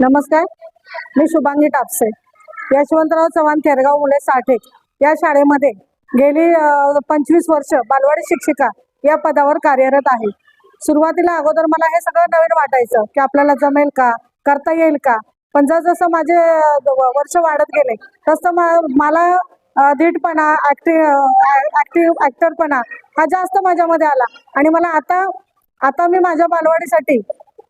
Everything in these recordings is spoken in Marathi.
नमस्कार मी शुभांगी टापसे यशवंतराव चव्हाण थेरगाव मुले साठे या शाळेमध्ये गेली पंचवीस वर्ष बालवाडी शिक्षिका या पदावर कार्यरत आहे. सुरुवातीला अगोदर मला हे सगळं नवीन वाटायचं की आपल्याला जमेल का करता येईल का? पण जसजसं माझे वर्ष वाढत गेले तसं मला दीडपणा धीटपणा ॲक्टिव्ह ऍक्टिव्ह ऍक्टरपणा हा जास्त माझ्यामध्ये आला. आणि मला आता आता मी माझ्या बालवाडीसाठी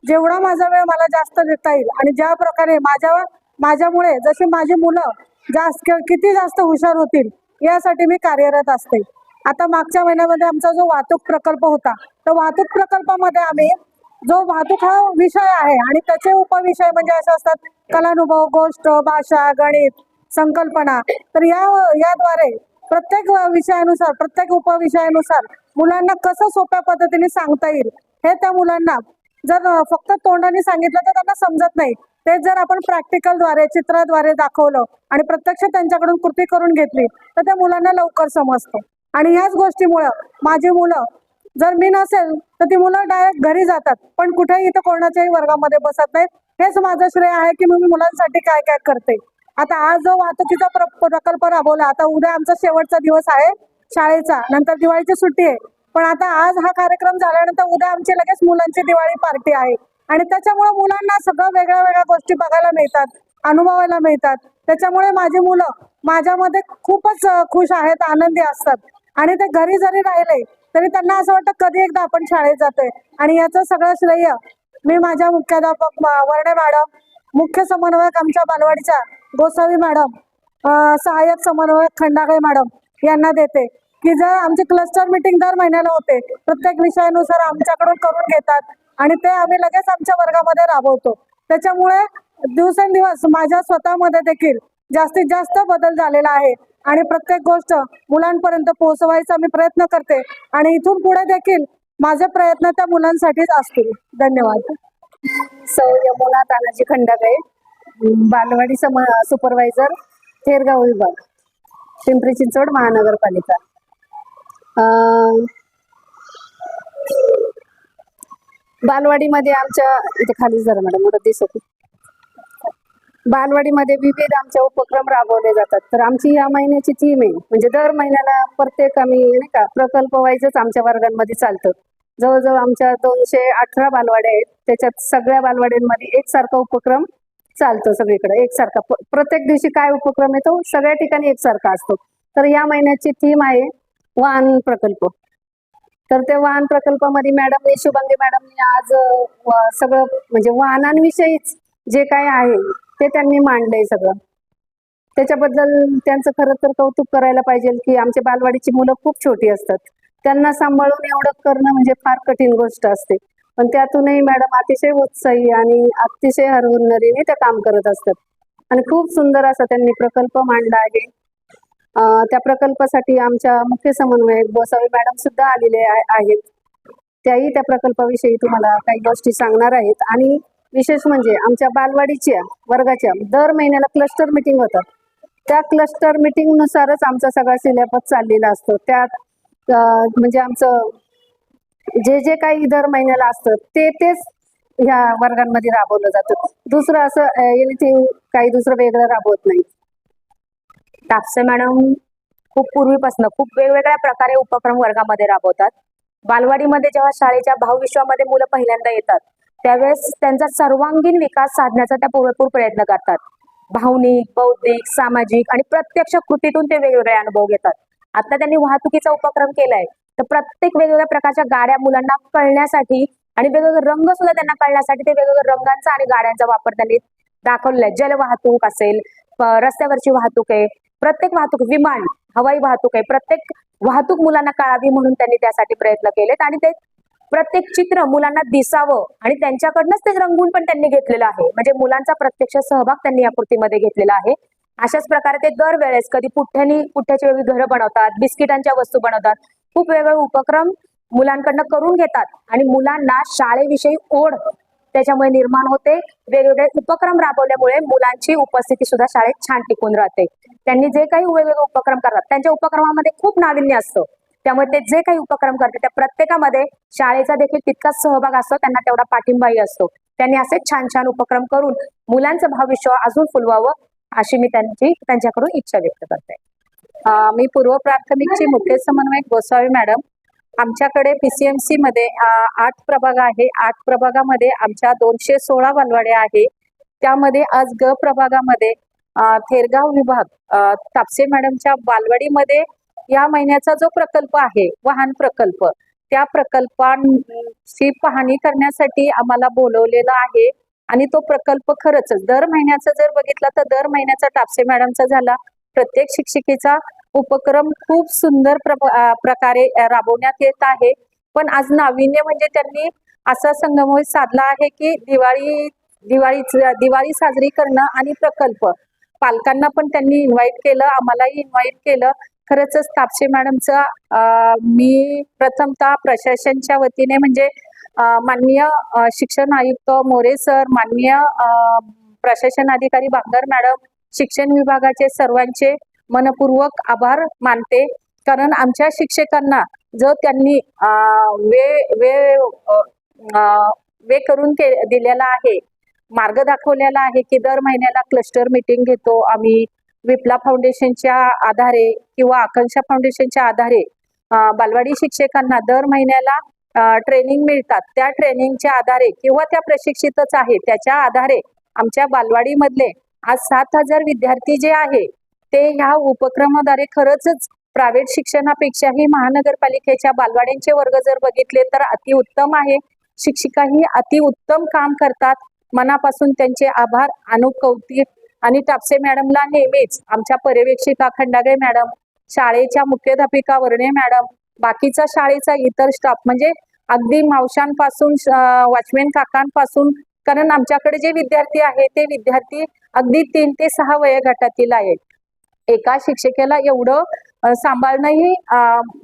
जेवढा माझा वेळ मला जास्त देता येईल आणि ज्या प्रकारे माझ्या माझ्यामुळे जशी माझी मुलं जास्त किती जास्त हुशार होतील यासाठी मी कार्यरत असते. आता मागच्या महिन्यामध्ये आमचा जो वाहतूक प्रकल्प होता तर वाहतूक प्रकल्पामध्ये आम्ही जो वाहतूक हा विषय आहे आणि त्याचे उपविषय म्हणजे असे असतात कलानुभव गोष्ट भाषा गणित संकल्पना. तर या याद्वारे प्रत्येक विषयानुसार प्रत्येक उपविषयानुसार मुलांना कसं सोप्या पद्धतीने सांगता येईल हे त्या मुलांना जर फक्त तोंडाने सांगितलं तर त्यांना समजत नाही. तेच जर आपण प्रॅक्टिकलद्वारे चित्राद्वारे दाखवलं आणि प्रत्यक्ष त्यांच्याकडून कृती करून घेतली तर त्या मुलांना लवकर समजतं. आणि ह्याच गोष्टीमुळं माझी मुलं जर मी नसेल तर ती मुलं डायरेक्ट घरी जातात. पण कुठेही इथं कोणाच्याही वर्गामध्ये बसत नाहीत. हेच माझं श्रेय आहे की मी मुलांसाठी काय काय करते. आता आज जो वाहतुकीचा प्र- प्रकल्प राबवला आता उद्या आमचा शेवटचा दिवस आहे शाळेचा. नंतर दिवाळीची सुट्टी आहे. पण आता आज हा कार्यक्रम झाल्यानंतर उद्या आमची लगेच मुलांची दिवाळी पार्टी आहे. आणि त्याच्यामुळे मुलांना सगळं वेगळ्या वेगळ्या गोष्टी बघायला मिळतात अनुभवायला मिळतात. त्याच्यामुळे माझी मुलं माझ्यामध्ये खूपच खुश आहेत आनंदी असतात. आणि ते घरी जरी राहिले तरी त्यांना असं वाटतं कधी एकदा आपण शाळेत जातोय. आणि याचं सगळं श्रेय मी माझ्या मुख्याध्यापक वर्णे मॅडम मुख्य समन्वयक आमच्या बालवाडीच्या गोसावी मॅडम सहाय्यक समन्वयक खंडागळे मॅडम यांना देते. की जर आमची क्लस्टर मीटिंग दर महिन्याला होते प्रत्येक विषयानुसार आमच्याकडून करून घेतात आणि ते आम्ही लगेच आमच्या वर्गामध्ये राबवतो. त्याच्यामुळे दिवसेंदिवस माझ्या स्वतःमध्ये देखील जास्तीत जास्त बदल झालेला आहे आणि प्रत्येक गोष्ट मुलांपर्यंत पोहोचवायचा मी प्रयत्न करते आणि इथून पुढे देखील माझे प्रयत्न त्या मुलांसाठीच असतील. धन्यवाद. सौ यमुना तानाजी खंडागळे बालवाडी सम सुपरवायझर थेरगाव विभाग पिंपरी चिंचवड महानगरपालिका. बालवाडीमध्ये आमच्या इथे खाली जरा मॅडम मला दिसत बालवाडीमध्ये विविध आमच्या उपक्रम राबवले जातात. तर आमची या महिन्याची थीम आहे. म्हणजे दर महिन्याला प्रत्येक आम्ही नाही का प्रकल्प वाईजच आमच्या वर्गांमध्ये चालतं. जवळजवळ आमच्या दोनशे अठरा बालवाड्या आहेत. त्याच्यात सगळ्या बालवाड्यांमध्ये एकसारखा उपक्रम चालतो सगळीकडे. एकसारखा. प्रत्येक दिवशी काय उपक्रम येतो? सगळ्या ठिकाणी एकसारखा असतो. तर या महिन्याची थीम आहे. वाहन प्रकल्प. तर त्या वाहन प्रकल्पामध्ये मॅडमने शुभांगी मॅडमने आज सगळं म्हणजे वाहनांविषयीच जे काय आहे ते त्यांनी मांडलंय सगळं. त्याच्याबद्दल त्यांचं खरं तर कौतुक करायला पाहिजे की आमच्या बालवाडीची मुलं खूप छोटी असतात. त्यांना सांभाळून एवढं करणं म्हणजे फार कठीण गोष्ट असते. पण त्यातूनही मॅडम अतिशय उत्साही आणि अतिशय हरहुन्नरीने त्या काम करत असतात. आणि खूप सुंदर असा त्यांनी प्रकल्प मांडला आहे. त्या प्रकल्पासाठी आमच्या मुख्य समन्वयक गोसावी मॅडम सुद्धा आलेले आहेत. त्याही त्या प्रकल्पाविषयी तुम्हाला काही गोष्टी सांगणार आहेत. आणि विशेष म्हणजे आमच्या बालवाडीच्या वर्गाच्या दर महिन्याला क्लस्टर मिटिंग होतात. त्या क्लस्टर मिटिंगनुसारच आमचा सगळा सिलेबस चाललेला असतो. त्यात म्हणजे आमचं जे जे काही दर महिन्याला असतं ते तेच ह्या वर्गांमध्ये राबवलं जातं. दुसरं असं एनिथिंग काही दुसरं वेगळं राबवत नाही. तापसे मॅडम खूप पूर्वीपासून खूप वेगवेगळ्या प्रकारे उपक्रम वर्गामध्ये राबवतात. बालवाडीमध्ये जेव्हा शाळेच्या भावविश्वामध्ये मुलं पहिल्यांदा येतात त्यावेळेस त्यांचा सर्वांगीण विकास साधण्याचा त्या पुरेपूर प्रयत्न करतात. भावनिक बौद्धिक सामाजिक आणि प्रत्यक्ष कृतीतून ते वेगवेगळे अनुभव घेतात. आता त्यांनी वाहतुकीचा उपक्रम केलाय तर प्रत्येक वेगवेगळ्या प्रकारच्या गाड्या मुलांना कळण्यासाठी आणि वेगवेगळे रंग सुद्धा त्यांना कळण्यासाठी ते वेगवेगळ्या रंगांचा आणि गाड्यांचा वापर त्यांनी दाखवलेला आहे. जलवाहतूक असेल रस्त्यावरची वाहतूक आहे प्रत्येक वाहतूक विमान हवाई वाहतूक आहे. प्रत्येक वाहतूक मुलांना कळावी म्हणून त्यांनी त्यासाठी प्रयत्न केलेत आणि ते प्रत्येक चित्र मुलांना दिसावं आणि त्यांच्याकडनंच ते रंगून पण त्यांनी घेतलेलं आहे. म्हणजे मुलांचा प्रत्यक्ष सहभाग त्यांनी या कृतीमध्ये घेतलेला आहे. अशाच प्रकारे ते दरवेळेस कधी पुठ्ठ्यानी पुठ्ठ्याची वेगळी घरं बनवतात बिस्किटांच्या वस्तू बनवतात खूप वेगवेगळे उपक्रम मुलांकडनं करून घेतात आणि मुलांना शाळेविषयी ओढ त्याच्यामुळे निर्माण होते. वेगवेगळे उपक्रम राबवल्यामुळे मुलांची उपस्थिती सुद्धा शाळेत छान टिकून राहते. त्यांनी जे काही वेगवेगळे उपक्रम करतात त्यांच्या उपक्रमामध्ये खूप नाविन्य असतं. त्यामुळे ते जे काही उपक्रम करते त्या प्रत्येकामध्ये शाळेचा देखील तितकाच सहभाग असतो त्यांना तेवढा पाठिंबाही असतो. त्यांनी असे छान छान उपक्रम करून मुलांचं भविष्य अजून फुलवावं अशी मी त्यांची त्यांच्याकडून इच्छा व्यक्त करते. मी पूर्व प्राथमिकची मुख्य समन्वयक गोसावी मॅडम. आमच्याकडे पीसीएमसी मध्ये आठ प्रभाग आहे. आठ प्रभागामध्ये आमच्या दोनशे सोळा बालवाड्या आहे. त्यामध्ये आज ग प्रभागामध्ये थेरगाव विभाग तापसे मॅडमच्या बालवाडीमध्ये या महिन्याचा जो प्रकल्प आहे वाहन प्रकल्प त्या प्रकल्पांची पाहणी करण्यासाठी आम्हाला बोलवलेलं आहे आणि तो प्रकल्प खरंच दर महिन्याचा जर बघितला तर दर महिन्याचा टापसे मॅडमचा झाला. प्रत्येक शिक्षिकेचा उपक्रम खूप सुंदर प्रप- प्रकारे राबवण्यात येत आहे. पण आज नाविन्य म्हणजे त्यांनी असा संगमोह साधला आहे की दिवाळी दिवाळी दिवाळी साजरी करणं आणि प्रकल्प. पालकांना पण त्यांनी इन्व्हाइट केलं आम्हालाही इन्व्हाइट केलं. खरंच तापसे मॅडमचं मी प्रथमतः प्रशासनच्या वतीने म्हणजे माननीय शिक्षण आयुक्त मोरे सर माननीय प्रशासन अधिकारी बांगर मॅडम शिक्षण विभागाचे सर्वांचे मनपूर्वक आभार मानते. कारण आमच्या शिक्षकांना जो त्यांनी वेळ वे वे वे करून के दिलेला आहे मार्ग दाखवलेला आहे की दर महिन्याला क्लस्टर मीटिंग घेतो आम्ही. विप्ला फाउंडेशनच्या आधारे किंवा आकांक्षा फाउंडेशनच्या आधारे बालवाडी शिक्षकांना दर महिन्याला ट्रेनिंग मिळतात. त्या ट्रेनिंगच्या आधारे किंवा त्या प्रशिक्षितच आहे त्याच्या आधारे आमच्या बालवाडीमधले आज सात हजार विद्यार्थी जे आहे ते ह्या उपक्रमाद्वारे खरंच प्रायव्हेट शिक्षणापेक्षाही महानगरपालिकेच्या बालवाड्यांचे वर्ग जर बघितले तर अतिउत्तम आहे. शिक्षिकाही अतिउत्तम काम करतात. मनापासून त्यांचे आभार. अनुकौतिक आणि टापसे मॅडमला नेहमीच आमच्या पर्यवेक्षिका खंडागळे मॅडम शाळेच्या मुख्याध्यापिका वर्णे मॅडम बाकीचा शाळेचा इतर स्टाफ म्हणजे अगदी मावशांपासून वॉचमॅन काकांपासून कारण आमच्याकडे जे विद्यार्थी आहे ते विद्यार्थी अगदी तीन ते सहा वयोगटातील आहेत. एका शिक्षिकेला एवढं सांभाळणंही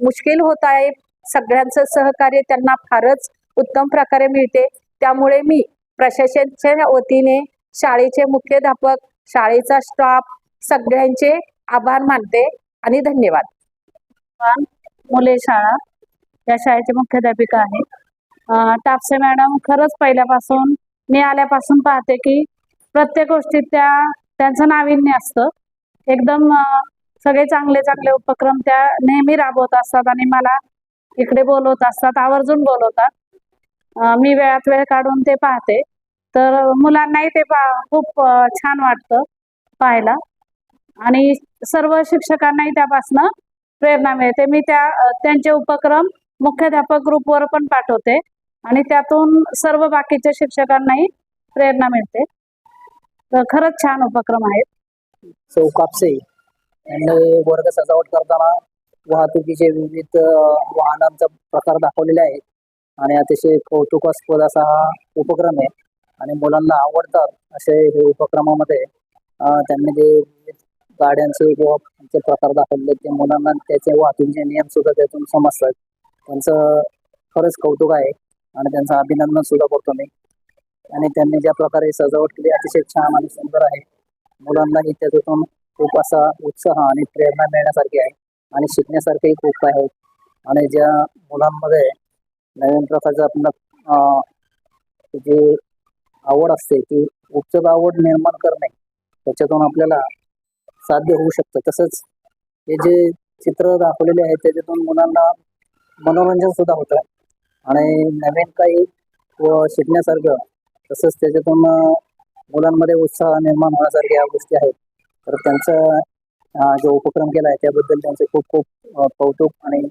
मुश्किल होत आहे. सगळ्यांचं सहकार्य त्यांना फारच उत्तम प्रकारे मिळते. त्यामुळे मी प्रशासनाच्या वतीने शाळेचे मुख्याध्यापक शाळेचा स्टाफ सगळ्यांचे आभार मानते आणि धन्यवाद. मुले शाळा या शाळेचे मुख्याध्यापिका आहे अं, टापसे मॅडम खरंच पहिल्यापासून मी आल्यापासून पाहते की प्रत्येक गोष्टीत त्या त्यांचं नाविन्य असतं. एकदम सगळे चांगले चांगले उपक्रम त्या नेहमी राबवत असतात आणि मला इकडे बोलवत असतात आवर्जून बोलवतात. मी वेळात वेळ काढून ते पाहते. तर मुलांनाही ते पा खूप छान वाटतं पाहायला. आणि सर्व शिक्षकांनाही त्यापासनं प्रेरणा मिळते. मी त्या त्यांचे उपक्रम मुख्याध्यापक ग्रुपवर पण पाठवते. आणि त्यातून सर्व बाकीच्या शिक्षकांनाही प्रेरणा मिळते. तर खरंच छान उपक्रम आहेत. सौ कापसे. यांनी वर्ग सजावट करताना वाहतुकीचे विविध वाहनांचा प्रकार दाखवलेले आहेत. आणि अतिशय कौतुकास्पद असा हा उपक्रम आहे. आणि मुलांना आवडतात असे हे उपक्रमामध्ये त्यांनी जे विविध गाड्यांचे किंवा प्रकार दाखवले ते मुलांना त्याचे वाहतुकीचे नियम सुद्धा त्यातून समजतात. त्यांचं खरंच कौतुक आहे आणि त्यांचं अभिनंदन सुद्धा करतो मी. आणि त्यांनी ज्या प्रकारे सजावट केली अतिशय छान आणि सुंदर आहे. मुलांना त्याच्यातून खूप असा उत्साह आणि प्रेरणा मिळण्यासारखी आहे आणि शिकण्यासारखेही खूप आहे. आणि ज्या मुलांमध्ये नवीन प्रकारचं आपल्याला जे आवड असते ती उपचार आवड निर्माण करणे त्याच्यातून आपल्याला साध्य होऊ शकतं. तसंच हे जे चित्र दाखवलेले आहेत त्याच्यातून मुलांना मनोरंजन सुद्धा होतं. आणि नवीन काही शिकण्यासारखं तसंच त्याच्यातून मुलांमध्ये उत्साह निर्माण होण्यासारख्या या गोष्टी आहेत. तर त्यांचं जो उपक्रम केला आहे त्याबद्दल त्यांचे खूप खूप कौतुक आणि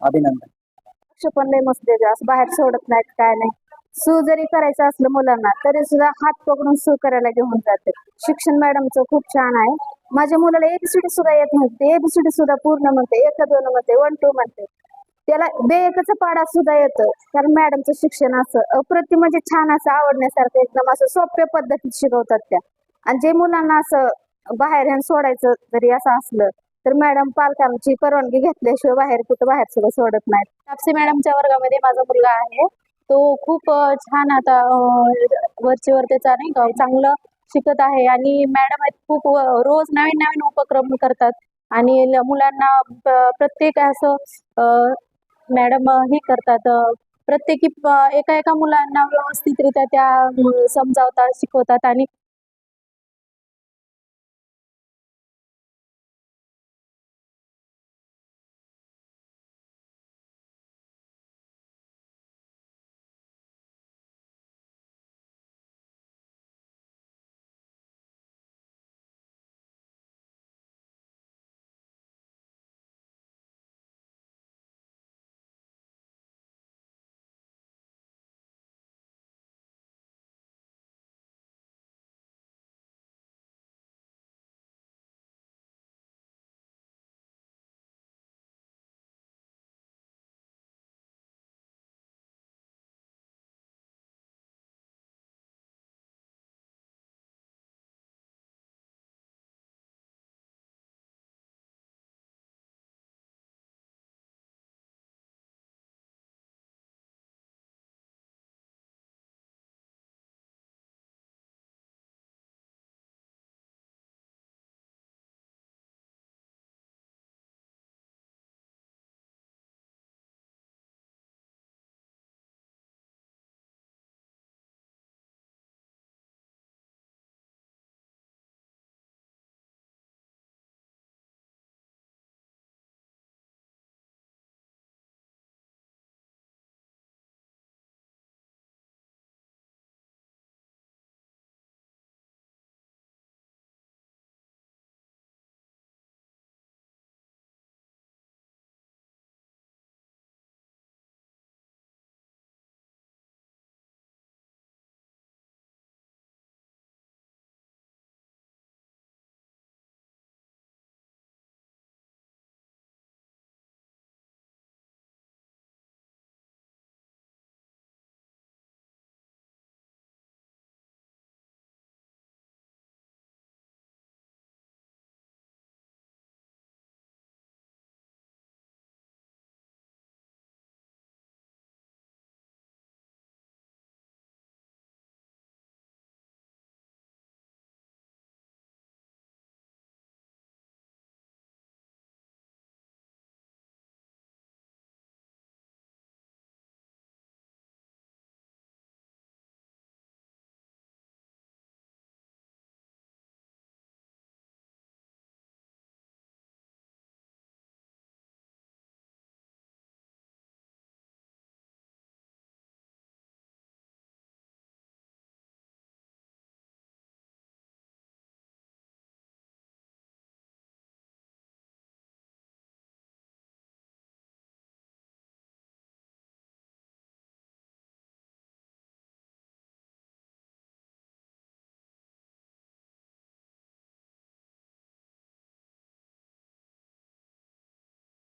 अभिनंदन. लक्ष पण लय मस्त असं बाहेर सोडत नाहीत काय नाही. सू जरी करायचं असलं मुलांना तरी सुद्धा हात पकडून सू करायला घेऊन जाते. शिक्षण मॅडमचं खूप छान आहे. माझ्या मुलाला एबीसीडी सुद्धा येत नव्हते. एबीसीडी सुद्धा पूर्ण म्हणते. एक दोन म्हणते. वन टू म्हणते. त्याला बे पाडा सुद्धा येतं. कारण मॅडमचं शिक्षण असं अप्रतिम म्हणजे छान असं आवडण्यासारखं एकदम असं सोप्या पद्धतीत शिकवतात त्या. आणि जे मुलांना असं बाहेर सोडायचं जरी असं असलं तर मॅडम पालकांची परवानगी घेतल्याशिवाय बाहेर कुठं बाहेर सुद्धा सोडत नाहीत. तापसी मॅडमच्या वर्गामध्ये माझा मुलगा आहे. तो खूप छान आता अं, वरचे वर त्याचा नाही का चांगलं शिकत आहे. आणि मॅडम आहेत खूप रोज नवीन नवीन उपक्रम करतात. आणि मुलांना प्रत्येक असं मॅडम हे करतात. प्रत्येकी एका एका मुलांना व्यवस्थितरित्या त्या समजावतात शिकवतात आणि